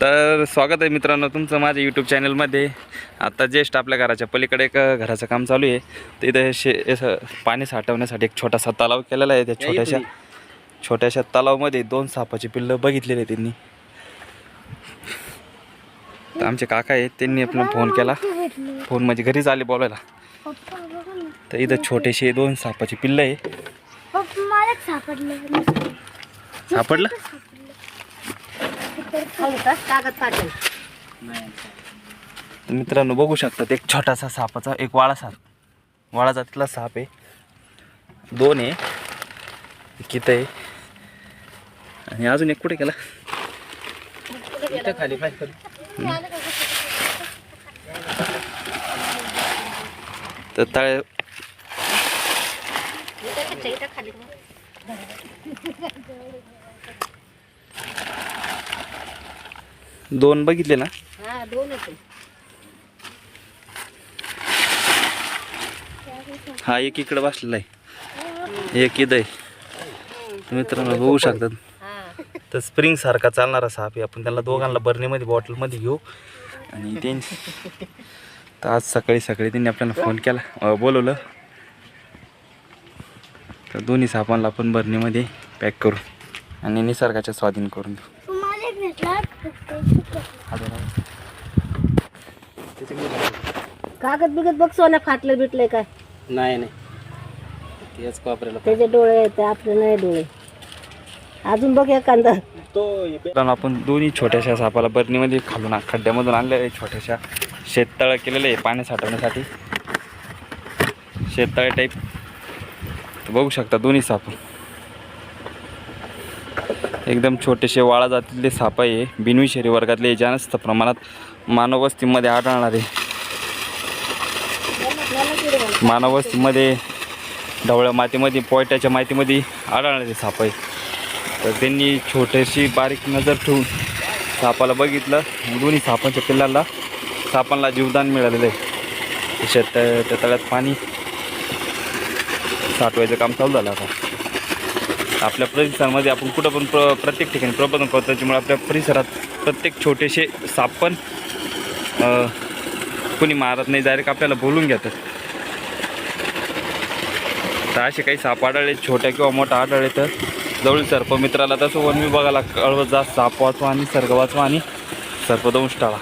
तर स्वागत आहे मित्रांनो तुमचं माझ्या यूट्यूब चॅनलमध्ये आता जस्ट आपल्या घराच्या पलीकडे एक घराचं काम चालू आहे. तर इथं शे असं पाणी साठवण्यासाठी एक छोटासा तलाव केलेला आहे. त्या छोट्याशा छोट्याशा तलावमध्ये दोन सापाची पिल्लं बघितलेली आहे त्यांनी. तर आमचे काका आहेत त्यांनी आपला फोन केला. फोन म्हणजे घरीच आले बोलायला. तर इथं छोटेसे दोन सापाची पिल्लं आहे. सापडलं. कागद पाठव मित्रांनो बघू शकतात एक छोटासा सापाचा एक वाळा साप. वाळा जातीतला साप आहे. दोन आहे. किती आहे. आणि अजून एक कुठे गेला? खाली पाय तर तळ दोन बघितले ना? हा दोन होते. हा एक इकडे बसलेला आहे. एक इथं आहे. तर मित्रांनो बघू शकतात. तर स्प्रिंग सारखा चालणारा साप आहे. आपण त्याला दोघांना बर्नीमध्ये बॉटलमध्ये घेऊ. आणि त्यांची तर आज सकाळी सकाळी त्यांनी आपल्याला फोन केला. बोलवलं. तर दोन्ही सापांना आपण बर्नीमध्ये पॅक करू. आणि निसर्गाच्या स्वाधीन करून देऊ. कागद बिगत बघ सोन्या फाटलं बिटलंय काय. नाही नाही. तेच कोपऱ्याला त्याचे डोळे आहेत आपले नाही डोळे. अजून बघ एखादा. तो आपण दोन्ही छोट्याशा सापाला बर्नीमध्ये खालून खड्ड्यामधून आणलेले आहे छोट्याशा शेततळं केलेलं आहे पाणी साठवण्यासाठी. शेततळे टाईप बघू शकता दोन्ही साप. एकदम छोटेसे वाळा जातीतले साप आहे बिनविषारी वर्गातले जास्त प्रमाणात मानववस्तीमध्ये आढळणारे. मानववस्तीमध्ये ढवळ्या मातीमध्ये पोयट्याच्या मातीमध्ये आढळणारे साप आहे तर त्यांनी छोटीशी बारीक नजर ठेवून सापाला बघितलं. दोन्ही सापांच्या पिल्लाला सापांना जीवदान मिळालेलं आहे. शेत त्या तळ्यात पाणी साठवायचं काम चालू झालं आता. आपल्या परिसरामध्ये आपण कुठं पण प्र प्रत्येक ठिकाणी प्रबोधन करतो. त्याच्यामुळे आपल्या परिसरात प्रत्येक छोटेसे साप पण कोणी मारत नाही डायरेक्ट आपल्याला बोलून घेतात. तर असे काही साप आढळले छोट्या किंवा मोठा आढळले तर जवळील सर्प मित्राला तसं वन विभागाला कळवत जा साप वाचवा आणि सर्ग वाचवा आणि सर्पदंश टाळा.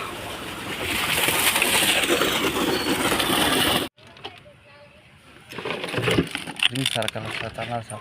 सरकारला साप.